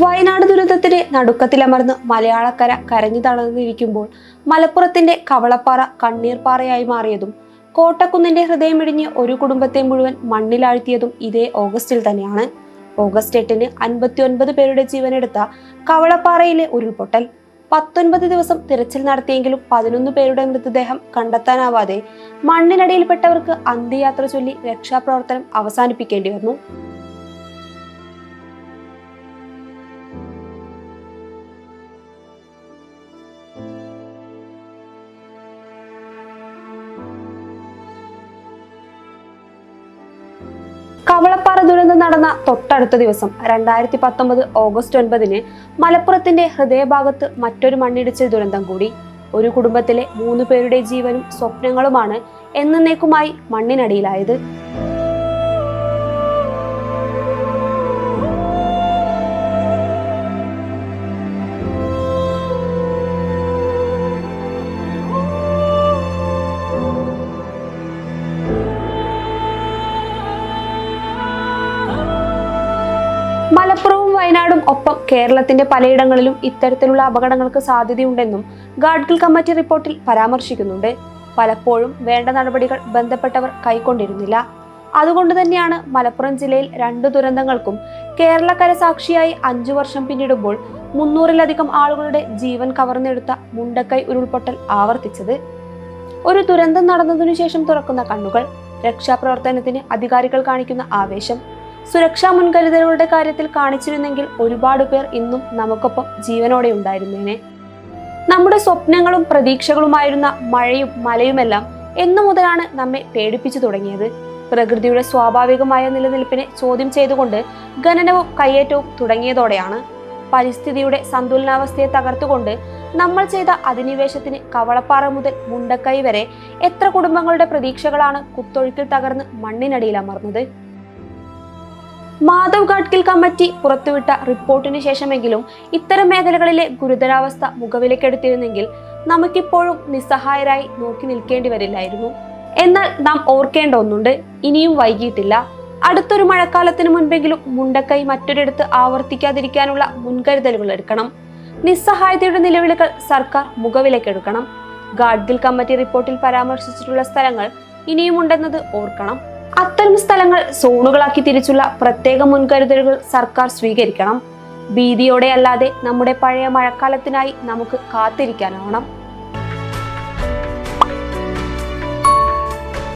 Wayanad ദുരന്തത്തിന്റെ നടുക്കത്തിലമർന്ന് മലയാളക്കര കരഞ്ഞു തളർന്നിരിക്കുമ്പോൾ മലപ്പുറത്തിന്റെ കവളപ്പാറ കണ്ണീർപ്പാറയായി മാറിയതും കോട്ടക്കുന്നിന്റെ ഹൃദയമിടിഞ്ഞ് ഒരു കുടുംബത്തെ മുഴുവൻ മണ്ണിലാഴ്ത്തിയതും ഇതേ ഓഗസ്റ്റിൽ തന്നെയാണ്. ഓഗസ്റ്റ് എട്ടിന് അൻപത്തി ഒൻപത് പേരുടെ ജീവനെടുത്ത കവളപ്പാറയിലെ ഉരുൾപൊട്ടൽ. പത്തൊൻപത് ദിവസം തിരച്ചിൽ നടത്തിയെങ്കിലും പതിനൊന്ന് പേരുടെ മൃതദേഹം കണ്ടെത്താനാവാതെ മണ്ണിനടിയിൽപ്പെട്ടവർക്ക് അന്ത്യയാത്ര ചൊല്ലി രക്ഷാപ്രവർത്തനം അവസാനിപ്പിക്കേണ്ടി വന്നു. കവളപ്പാറ ദുരന്തം നടന്ന തൊട്ടടുത്ത ദിവസം രണ്ടായിരത്തി പത്തൊമ്പത് ഓഗസ്റ്റ് ഒൻപതിന് മലപ്പുറത്തിന്റെ ഹൃദയഭാഗത്ത് മറ്റൊരു മണ്ണിടിച്ചിൽ ദുരന്തം കൂടി. ഒരു കുടുംബത്തിലെ മൂന്ന് പേരുടെ ജീവനും സ്വപ്നങ്ങളുമാണ് എന്നേക്കുമായി മണ്ണിനടിയിലായത്. മലപ്പുറവും വയനാടും ഒപ്പം കേരളത്തിന്റെ പലയിടങ്ങളിലും ഇത്തരത്തിലുള്ള അപകടങ്ങൾക്ക് സാധ്യതയുണ്ടെന്നും ഗാഡ്ഗിൽ കമ്മിറ്റി റിപ്പോർട്ടിൽ പരാമർശിക്കുന്നുണ്ട്. പലപ്പോഴും വേണ്ട നടപടികൾ ബന്ധപ്പെട്ടവർ കൈക്കൊണ്ടിരുന്നില്ല. അതുകൊണ്ട് തന്നെയാണ് മലപ്പുറം ജില്ലയിൽ രണ്ട് ദുരന്തങ്ങൾക്കും കേരളക്കര സാക്ഷിയായി അഞ്ചു വർഷം പിന്നിടുമ്പോൾ മുന്നൂറിലധികം ആളുകളുടെ ജീവൻ കവർന്നെടുത്ത മുണ്ടക്കൈ ഉരുൾപൊട്ടൽ ആവർത്തിച്ചത്. ഒരു ദുരന്തം നടന്നതിനു ശേഷം തുറക്കുന്ന കണ്ണുകൾ രക്ഷാപ്രവർത്തനത്തിന് അധികാരികൾ കാണിക്കുന്ന ആവേശം സുരക്ഷാ മുൻകരുതലുകളുടെ കാര്യത്തിൽ കാണിച്ചിരുന്നെങ്കിൽ ഒരുപാട് പേർ ഇന്നും നമുക്കൊപ്പം ജീവനോടെ ഉണ്ടായിരുന്നേനെ. നമ്മുടെ സ്വപ്നങ്ങളും പ്രതീക്ഷകളുമായിരുന്ന മഴയും മലയുമെല്ലാം എന്നു മുതലാണ് നമ്മെ പേടിപ്പിച്ചു തുടങ്ങിയത്. പ്രകൃതിയുടെ സ്വാഭാവികമായ നിലനിൽപ്പിനെ ചോദ്യം ചെയ്തുകൊണ്ട് ഖനനവും കയ്യേറ്റവും തുടങ്ങിയതോടെയാണ് പരിസ്ഥിതിയുടെ സന്തുലനാവസ്ഥയെ തകർത്തുകൊണ്ട് നമ്മൾ ചെയ്ത അധിനിവേശത്തിന് കവളപ്പാറ മുതൽ മുണ്ടക്കൈ വരെ എത്ര കുടുംബങ്ങളുടെ പ്രതീക്ഷകളാണ് കുത്തൊഴുക്കിൽ തകർന്ന് മണ്ണിനടിയിൽ അമർന്നത് മാധവ് ഗാഡ്ഗിൽ കമ്മിറ്റി പുറത്തുവിട്ട റിപ്പോർട്ടിന് ശേഷമെങ്കിലും ഇത്തരം മേഖലകളിലെ ഗുരുതരാവസ്ഥ മുഖവിലക്കെടുത്തിരുന്നെങ്കിൽ നമുക്കിപ്പോഴും നിസ്സഹായരായി നോക്കി നിൽക്കേണ്ടി വരില്ലായിരുന്നു. എന്നാൽ നാം ഓർക്കേണ്ട ഒന്നുണ്ട്. ഇനിയും വൈകിയിട്ടില്ല. അടുത്തൊരു മഴക്കാലത്തിന് മുൻപെങ്കിലും മുണ്ടക്കൈ മറ്റൊരിടത്ത് ആവർത്തിക്കാതിരിക്കാനുള്ള മുൻകരുതലുകൾ എടുക്കണം. നിസ്സഹായതയുടെ നിലവിളികൾ സർക്കാർ മുഖവിലക്കെടുക്കണം. ഗാഡ്ഗിൽ കമ്മിറ്റി റിപ്പോർട്ടിൽ പരാമർശിച്ചിട്ടുള്ള സ്ഥലങ്ങൾ ഇനിയുമുണ്ടെന്നത് ഓർക്കണം. അത്തരം സ്ഥലങ്ങൾ സോണുകളാക്കി തിരിച്ചുള്ള പ്രത്യേക മുൻകരുതലുകൾ സർക്കാർ സ്വീകരിക്കണം. ഭീതിയോടെ അല്ലാതെ നമ്മുടെ പഴയ മഴക്കാലത്തിനായി നമുക്ക് കാത്തിരിക്കാനാവണം.